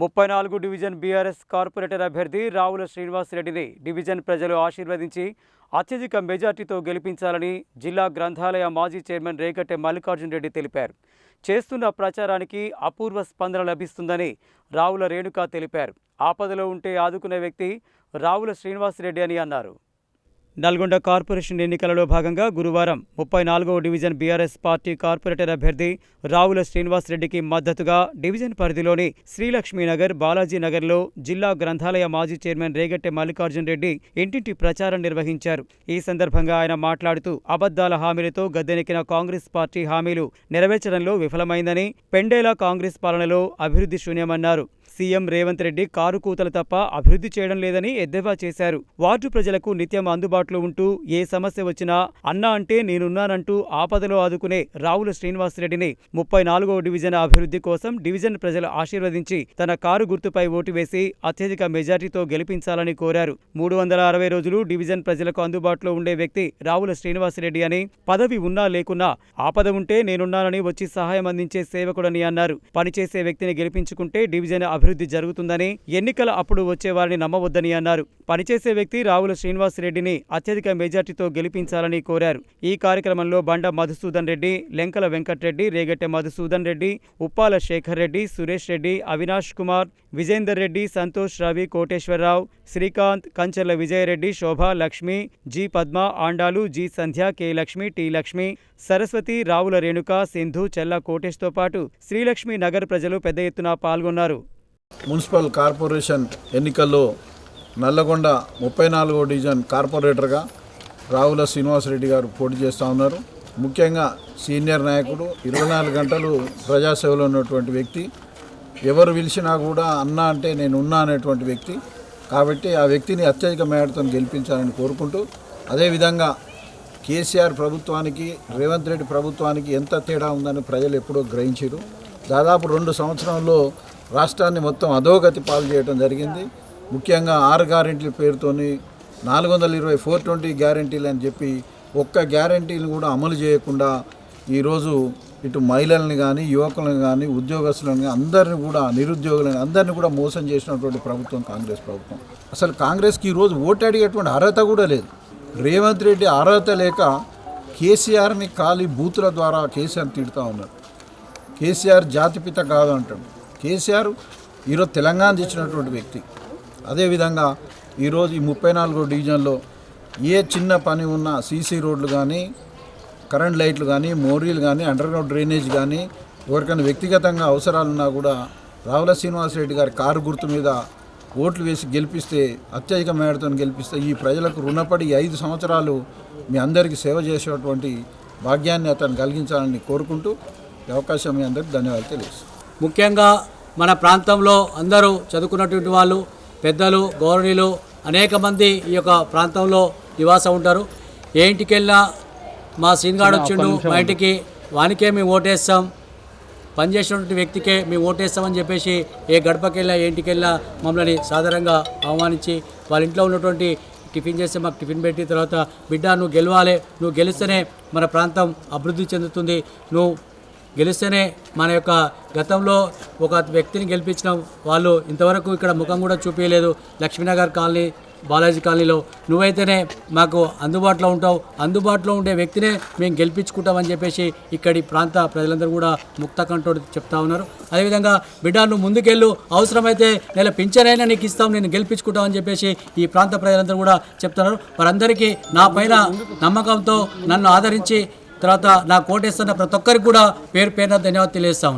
ముప్పై నాలుగు division BRS corporator అభ్యర్థి రావుల శ్రీనివాసరెడ్డిని డివిజన్ ప్రజలు ఆశీర్వదించి అత్యధిక మెజార్టీతో గెలిపించాలని జిల్లా గ్రంథాలయ మాజీ చైర్మన్ రేగట్టె మల్లికార్జున్ రెడ్డి తెలిపారు. చేస్తున్న ప్రచారానికి అపూర్వ స్పందన లభిస్తుందని రావుల రేణుక తెలిపారు. ఆపదలో ఉంటే ఆదుకునే వ్యక్తి రావుల శ్రీనివాసరెడ్డి అని అన్నారు. నల్గొండ కార్పొరేషన్ ఎన్నికలలో భాగంగా గురువారం ముప్పై నాలుగవ డివిజన్ బీఆర్ఎస్ పార్టీ కార్పొరేటర్ అభ్యర్థి రావుల శ్రీనివాసరెడ్డికి మద్దతుగా డివిజన్ పరిధిలోని శ్రీలక్ష్మీనగర్ బాలాజీనగర్లో జిల్లా గ్రంథాలయ మాజీ చైర్మన్ రేగట్టె మల్లికార్జున్ రెడ్డి ఇంటింటి ప్రచారం నిర్వహించారు. ఈ సందర్భంగా ఆయన మాట్లాడుతూ అబద్దాల హామీలతో గద్దెనెక్కిన కాంగ్రెస్ పార్టీ హామీలు నెరవేర్చడంలో విఫలమైందని పెండేలా కాంగ్రెస్ పాలనలో అభివృద్ధి శూన్యమన్నారు. సీఎం రేవంత్ రెడ్డి కారు కూతలు తప్ప అభివృద్ధి చేయడం లేదని ఎద్దేవా చేశారు. వార్డు ప్రజలకు నిత్యం అందుబాటులో ఉంటూ ఏ సమస్య వచ్చినా అన్నా అంటే నేనున్నానంటూ ఆపదలో ఆదుకునే రావుల శ్రీనివాసరెడ్డిని ముప్పై నాలుగవ డివిజన్ అభివృద్ధి కోసం డివిజన్ ప్రజలు ఆశీర్వదించి తన కారు గుర్తుపై ఓటు వేసి అత్యధిక మెజార్టీతో గెలిపించాలని కోరారు. మూడు వందల అరవై రోజులు డివిజన్ ప్రజలకు అందుబాటులో ఉండే వ్యక్తి రావుల శ్రీనివాసరెడ్డి అని పదవి ఉన్నా లేకున్నా ఆపద ఉంటే నేనున్నానని వచ్చి సహాయం అందించే సేవకుడని అన్నారు. పనిచేసే వ్యక్తిని గెలిపించుకుంటే డివిజన్ అభివృద్ధి అభివృద్ధి జరుగుతుందని ఎన్నికల అప్పుడు వచ్చేవారిని నమ్మవద్దని అన్నారు. పనిచేసే వ్యక్తి రావుల శ్రీనివాసరెడ్డిని అత్యధిక మెజార్టీతో గెలిపించాలని కోరారు. ఈ కార్యక్రమంలో Banda Madhusudan Reddy Lenkala Venkatreddy Regatte Madhusudan Reddy Uppala Shekar Reddy Suresh Reddy Avinash Kumar Vijender Reddy Santosh Ravi Koteswararao Srikanth Kancherla Vijayareddy Shobha Lakshmi G Padma Andalu G Sandhya K Lakshmi T Lakshmi Saraswathi Ravula Renuka Sindhu Chella కోటేష్తో పాటు శ్రీలక్ష్మి నగర్ ప్రజలు పెద్ద ఎత్తున పాల్గొన్నారు. Municipal corporation ఎన్నికల్లో నల్లగొండ ముప్పై నాలుగో division కార్పొరేటర్గా రావుల శ్రీనివాసరెడ్డి గారు పోటీ చేస్తూ ఉన్నారు. ముఖ్యంగా సీనియర్ నాయకుడు ఇరవై నాలుగు గంటలు ప్రజాసేవలో ఉన్నటువంటి వ్యక్తి. ఎవరు పిలిచినా కూడా అన్న అంటే నేను ఉన్నా అనేటువంటి వ్యక్తి. కాబట్టి ఆ వ్యక్తిని అత్యధిక మేడతో గెలిపించాలని కోరుకుంటూ అదేవిధంగా కేసీఆర్ ప్రభుత్వానికి రేవంత్ రెడ్డి ప్రభుత్వానికి ఎంత తేడా ఉందని ప్రజలు ఎప్పుడో గ్రహించారు. దాదాపు రెండు సంవత్సరంలో రాష్ట్రాన్ని మొత్తం అధోగతి పాలు చేయడం జరిగింది. ముఖ్యంగా ఆరు గ్యారెంటీల పేరుతోని నాలుగు వందల ఇరవై ఫోర్ ట్వంటీ గ్యారెంటీలు అని చెప్పి ఒక్క గ్యారెంటీని కూడా అమలు చేయకుండా ఈరోజు ఇటు మహిళల్ని కానీ యువకులను కానీ ఉద్యోగస్తులను కానీ అందరిని కూడా నిరుద్యోగులను అందరిని కూడా మోసం చేసినటువంటి ప్రభుత్వం కాంగ్రెస్ ప్రభుత్వం. అసలు కాంగ్రెస్కి ఈరోజు ఓటు అడిగేటువంటి అర్హత కూడా లేదు. రేవంత్ రెడ్డి అర్హత లేక కేసీఆర్ని ఖాళీ బూతుల ద్వారా కేసీఆర్ తిడుతూ ఉన్నారు. కేసీఆర్ జాతిపిత కాదు అంటాడు. కేసీఆర్ ఈరోజు తెలంగాణ తెచ్చినటువంటి వ్యక్తి. అదేవిధంగా ఈరోజు ఈ ముప్పై నాలుగో డివిజన్లో ఏ చిన్న పని ఉన్నా సీసీ రోడ్లు కానీ కరెంట్ లైట్లు కానీ మోరీలు కానీ అండర్గ్రౌండ్ డ్రైనేజ్ కానీ ఎవరికైనా వ్యక్తిగతంగా అవసరాలున్నా కూడా రావుల శ్రీనివాసరెడ్డి గారి కారు గుర్తు మీద ఓట్లు వేసి గెలిపిస్తే అత్యధిక మేడతో గెలిపిస్తే ఈ ప్రజలకు రుణపడి ఐదు సంవత్సరాలు మీ అందరికీ సేవ చేసేటువంటి భాగ్యాన్ని అతను కలిగించాలని కోరుకుంటూ ఈ అవకాశం మీ అందరికీ ధన్యవాదాలు తెలియజేస్తాను ముఖ్యంగా మన ప్రాంతంలో అందరూ చదువుకున్నటువంటి వాళ్ళు పెద్దలు గౌరవనీయులు అనేక మంది ఈ యొక్క ప్రాంతంలో నివాసం ఉంటారు. ఏ ఇంటికి వెళ్ళినా మా సీన్గాడు వచ్చిండు మా ఇంటికి వానికే మేము ఓటేస్తాం. పనిచేసినటువంటి వ్యక్తికే మేము ఓటేస్తామని చెప్పేసి ఏ గడపకి వెళ్ళినా ఏ ఇంటికి వెళ్ళినా మమ్మల్ని సాధారణంగా అవమానించి వాళ్ళ ఇంట్లో ఉన్నటువంటి టిఫిన్ చేస్తే మాకు టిఫిన్ పెట్టి తర్వాత బిడ్డ నువ్వు గెలవాలి నువ్వు గెలిస్తేనే మన ప్రాంతం అభివృద్ధి చెందుతుంది నువ్వు గెలిస్తేనే మన యొక్క గతంలో ఒక వ్యక్తిని గెలిపించిన వాళ్ళు ఇంతవరకు ఇక్కడ ముఖం కూడా చూపించలేదు లక్ష్మీనగర్ కాలనీ బాలాజీ కాలనీలో. నువ్వైతేనే మాకు అందుబాటులో ఉంటావు. అందుబాటులో ఉండే వ్యక్తినే మేము గెలిపించుకుంటామని చెప్పేసి ఇక్కడి ప్రాంత ప్రజలందరూ కూడా ముక్త కంటోడు చెప్తా ఉన్నారు. అదేవిధంగా బిడ్డ నువ్వు ముందుకెళ్ళు. అవసరమైతే నెల పింఛనైనా నీకు ఇస్తాం నేను గెలిపించుకుంటామని చెప్పేసి ఈ ప్రాంత ప్రజలందరూ కూడా చెప్తున్నారు. వారందరికీ నా పైన నమ్మకంతో నన్ను ఆదరించి తర్వాత నా కోటేస్తున్న ప్రతి ఒక్కరికి కూడా పేరు పేరున ధన్యవాదాలు తెలియజేస్తా